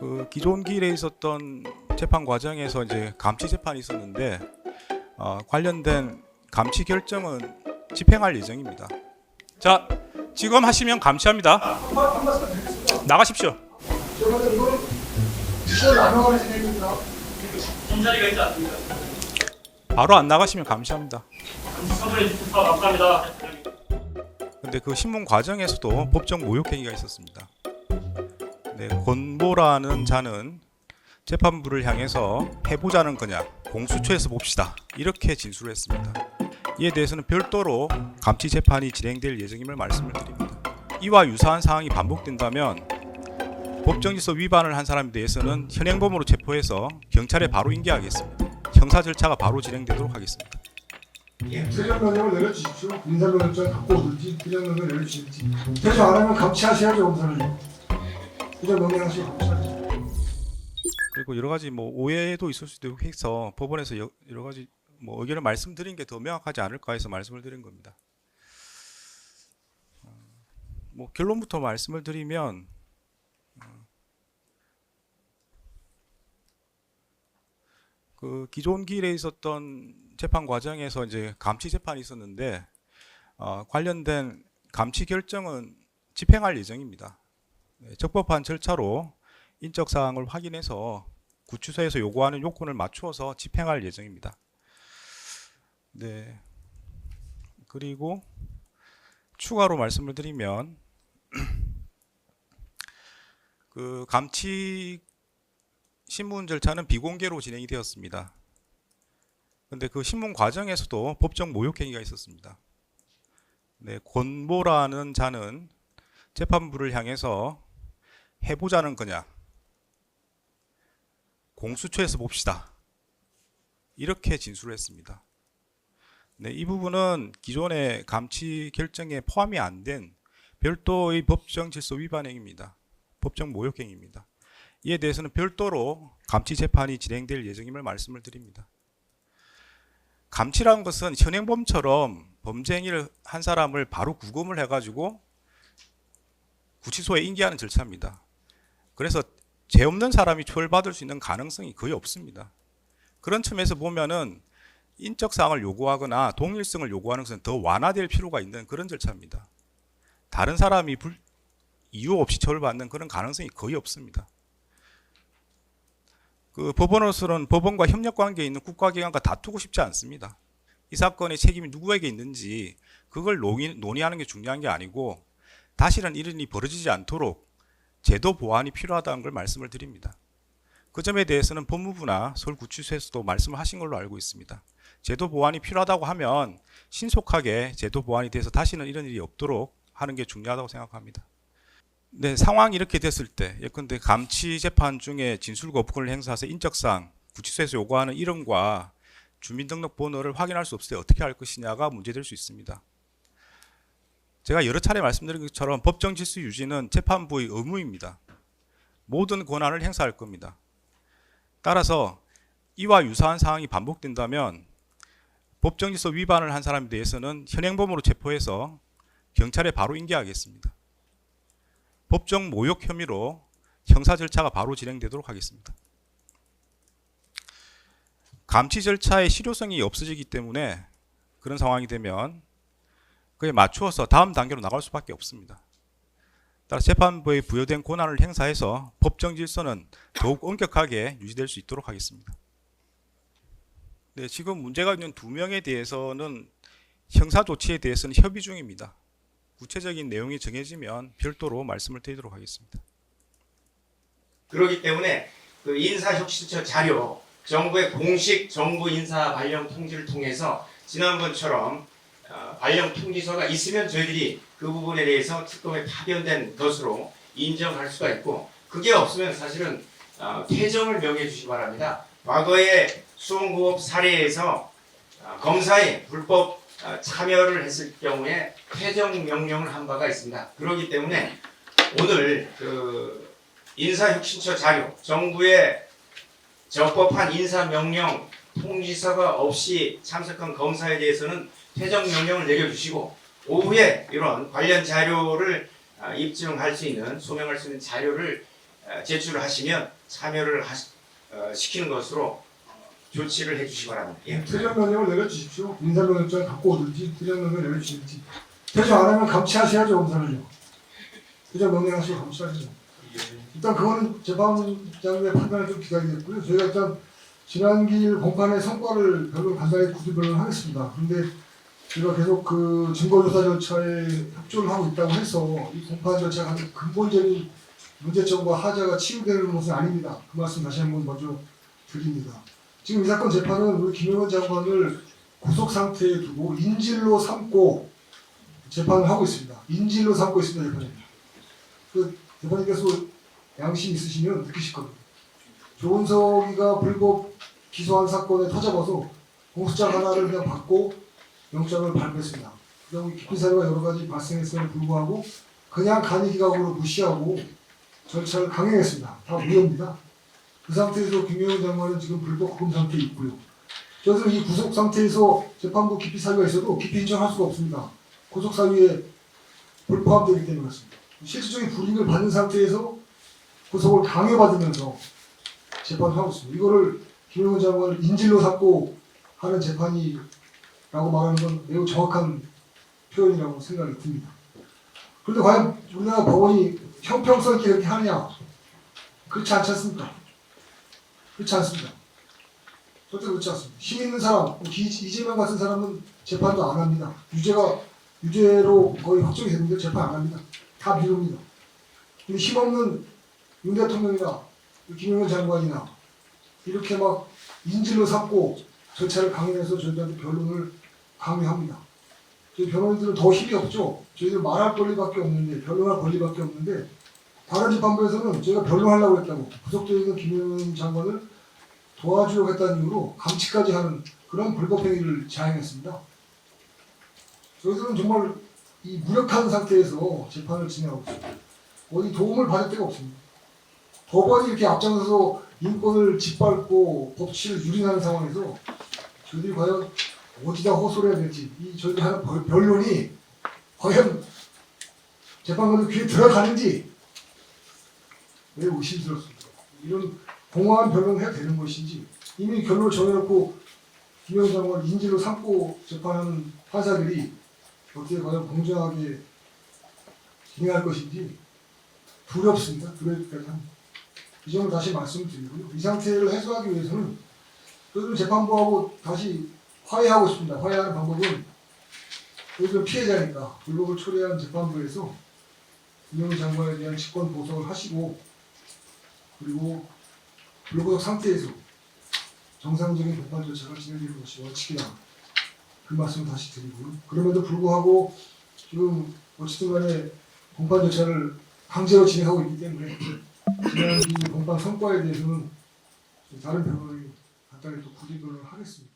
그 기존 길에 있었던 재판 과정에서 이제 감치 재판이 있었는데 어, 관련된 감치 결정은 집행할 예정입니다. 자, 지금 하시면 감치합니다. 나가십시오. 바로 안 나가시면 감시합니다. 근데 그 신문 과정에서도 법정 모욕 행위가 있었습니다. 네, 권보라는 자는 재판부를 향해서 해보자는 거냐 공수처에서 봅시다 이렇게 진술을 했습니다. 이에 대해서는 별도로 감치 재판이 진행될 예정임을 말씀을 드립니다. 이와 유사한 상황이 반복된다면 법정질서 위반을 한 사람에 대해서는 현행범으로 체포해서 경찰에 바로 인계하겠습니다. 형사 절차가 바로 진행되도록 하겠습니다. 퇴정명령을 내려주십시오. 인사명령장 갖고 오든지 퇴정명령 내려주실지. 퇴정 안 하면 감치하셔야죠, 검사를. 퇴정명령 하시고 감치하시죠. 그리고 여러 가지 뭐 오해도 있을 수도 있고 해서 법원에서 여, 여러 가지 뭐 의견을 말씀드린 게 더 명확하지 않을까 해서 말씀을 드린 겁니다. 어, 뭐 결론부터 말씀을 드리면 어, 그 기존 길에 있었던 재판 과정에서 이제 감치 재판이 있었는데 어, 관련된 감치 결정은 집행할 예정입니다. 네, 적법한 절차로 인적 사항을 확인해서 구치소에서 요구하는 요건을 맞추어서 집행할 예정입니다. 네. 그리고 추가로 말씀을 드리면 그 감치 신문 절차는 비공개로 진행이 되었습니다. 근데 그 신문 과정에서도 법정 모욕 행위가 있었습니다. 네, 권보라는 자는 재판부를 향해서 해보자는 거냐 공수처에서 봅시다. 이렇게 진술을 했습니다. 네, 이 부분은 기존의 감치 결정에 포함이 안 된 별도의 법정 질서 위반 행위입니다. 법정 모욕 행위입니다. 이에 대해서는 별도로 감치 재판이 진행될 예정임을 말씀을 드립니다. 감치라는 것은 현행범처럼 범죄 행위를 한 사람을 바로 구금을 해가지고 구치소에 인계하는 절차입니다. 그래서 죄 없는 사람이 처벌받을 수 있는 가능성이 거의 없습니다. 그런 측면에서 보면은 인적 사항을 요구하거나 동일성을 요구하는 것은 더 완화될 필요가 있는 그런 절차입니다. 다른 사람이 불, 이유 없이 처벌받는 그런 가능성이 거의 없습니다. 그 법원으로서는 법원과 협력 관계에 있는 국가기관과 다투고 싶지 않습니다. 이 사건의 책임이 누구에게 있는지 그걸 논의, 논의하는 게 중요한 게 아니고 다시는 이런 일이 벌어지지 않도록 제도 보완이 필요하다는 걸 말씀을 드립니다. 그 점에 대해서는 법무부나 서울구치소에서도 말씀을 하신 걸로 알고 있습니다. 제도 보완이 필요하다고 하면 신속하게 제도 보완이 돼서 다시는 이런 일이 없도록 하는 게 중요하다고 생각합니다. 네, 상황이 이렇게 됐을 때 예컨대 감치 재판 중에 진술 거부권을 행사해서 인적상 구치소에서 요구하는 이름과 주민등록번호를 확인할 수 없을 때 어떻게 할 것이냐가 문제될 수 있습니다. 제가 여러 차례 말씀드린 것처럼 법정 질서 유지는 재판부의 의무입니다. 모든 권한을 행사할 겁니다. 따라서 이와 유사한 상황이 반복된다면 법정 질서 위반을 한 사람에 대해서는 현행범으로 체포해서 경찰에 바로 인계하겠습니다. 법정 모욕 혐의로 형사 절차가 바로 진행되도록 하겠습니다. 감치 절차의 실효성이 없어지기 때문에 그런 상황이 되면 그에 맞추어서 다음 단계로 나갈 수밖에 없습니다. 따라 재판부에 부여된 권한을 행사해서 법정 질서는 더욱 엄격하게 유지될 수 있도록 하겠습니다. 네, 지금 문제가 있는 두 명에 대해서는 형사 조치에 대해서는 협의 중입니다. 구체적인 내용이 정해지면 별도로 말씀을 드리도록 하겠습니다. 그렇기 때문에 그 인사혁신처 자료 정부의 공식 정부 인사 발령 통지를 통해서 지난번처럼 어, 발령 통지서가 있으면 저희들이 그 부분에 대해서 특검에 파견된 것으로 인정할 수가 있고 그게 없으면 사실은 어, 퇴정을 명해 주시기 바랍니다. 과거의 수원고업 사례에서 어, 검사의 불법 어, 참여를 했을 경우에 퇴정 명령을 한 바가 있습니다. 그렇기 때문에 오늘 그 인사혁신처 자료, 정부의 적법한 인사명령 통지서가 없이 참석한 검사에 대해서는 퇴정 명령을 내려주시고 오후에 이런 관련 자료를 아, 입증할 수 있는 소명할 수 있는 자료를 어, 제출을 하시면 참여를 하, 어, 시키는 것으로 조치를 해주시기 바랍니다. 예. 퇴전 명령을 내려주십시오. 인사명령장 갖고 오든지 퇴전 명령을 내려주든지. 퇴전 안 하면 감치하셔야죠, 검사를요. 퇴전 명령하시고 감치하시죠. 일단 그거는 재판장의 판단을 좀 기다리겠고요. 저희가 일단 지난 기일 공판의 성과를 별로 간단히 구두 변론하겠습니다. 그런데 제가 계속 그 증거조사 절차에 협조를 하고 있다고 해서 이 공판 절차가 근본적인 문제점과 하자가 치유되는 것은 아닙니다. 그 말씀 다시 한번 먼저 드립니다. 지금 이 사건 재판은 우리 김영원 장관을 구속 상태에 두고 인질로 삼고 재판을 하고 있습니다. 인질로 삼고 있습니다, 재판이. 그 대표님께서 양심 있으시면 느끼실 겁니다. 조은석이가 불법 기소한 사건에 터잡아서 공소장 하나를 그냥 받고 영장을 발부했습니다. 그다음에 깊은 사유가 여러 가지 발생했음에도 불구하고 그냥 간이 기각으로 무시하고 절차를 강행했습니다. 다 무효입니다. 그 상태에서 김영현 장관은 지금 불법 구금 상태에 있고요. 그래서 이 구속 상태에서 재판부 기피 사유가 있어도 기피 인정할 수가 없습니다. 구속 사유에 불포함되기 때문에 그렇습니다. 실질적인 불이익을 받는 상태에서 구속을 강요받으면서 재판을 하고 있습니다. 이거를 김영현 장관을 인질로 삼고 하는 재판이 라고 말하는 건 매우 정확한 표현이라고 생각이 듭니다. 그런데 과연 우리나라 법원이 형평성 있게 이렇게 하느냐? 그렇지 않지 않습니까? 그렇지 않습니다. 절대 그렇지 않습니다. 힘 있는 사람, 뭐 기- 이재명 같은 사람은 재판도 안 합니다. 유죄가 유죄로 거의 확정이 됐는데 재판 안 합니다. 다 미룹니다. 힘없는 윤 대통령이나 김영현 장관이나 이렇게 막 인질로 삼고 절차를 강행해서 저희들한테 변론을 강요합니다. 저희 변호인들은 더 힘이 없죠. 저희들 말할 권리밖에 없는데 변론할 권리밖에 없는데 다른 재판부에서는 저희가 변론하려고 했다고 있는 김영현 장관을 도와주려고 했다는 이유로 감치까지 하는 그런 불법 행위를 자행했습니다. 저희들은 정말 이 무력한 상태에서 재판을 진행하고 있습니다. 어디 도움을 받을 데가 없습니다. 법원이 이렇게 앞장서서 인권을 짓밟고 법치를 유린하는 상황에서 저희들이 과연 어디다 호소를 해야 될지 이 저희들이 하는 벌- 변론이 과연 재판관의 귀에 들어가는지 매우 의심스럽습니다. 이런 공허한 변론을 해야 되는 것인지 이미 결론을 정해놓고 김영 장관을 인질로 삼고 재판하는 판사들이 어떻게 과연 공정하게 진행할 것인지 두렵습니다. 두렵기까지 합니다. 이 점을 다시 말씀드리고요. 이 상태를 해소하기 위해서는 저희들 재판부하고 다시 화해하고 싶습니다. 화해하는 방법은 저희들 피해자니까 불법을 초래한 재판부에서 김영희 장관에 대한 직권 보석을 하시고 그리고 불구속 상태에서 정상적인 공판 절차가 진행되는 것이 원칙이다. 그 말씀 을 다시 드리고요. 그럼에도 불구하고 지금 어쨌든 간에 공판 절차를 강제로 진행하고 있기 때문에 지난 이 공판 성과에 대해서는 다른 변호인이 간단히 또 구리 변론을 하겠습니다.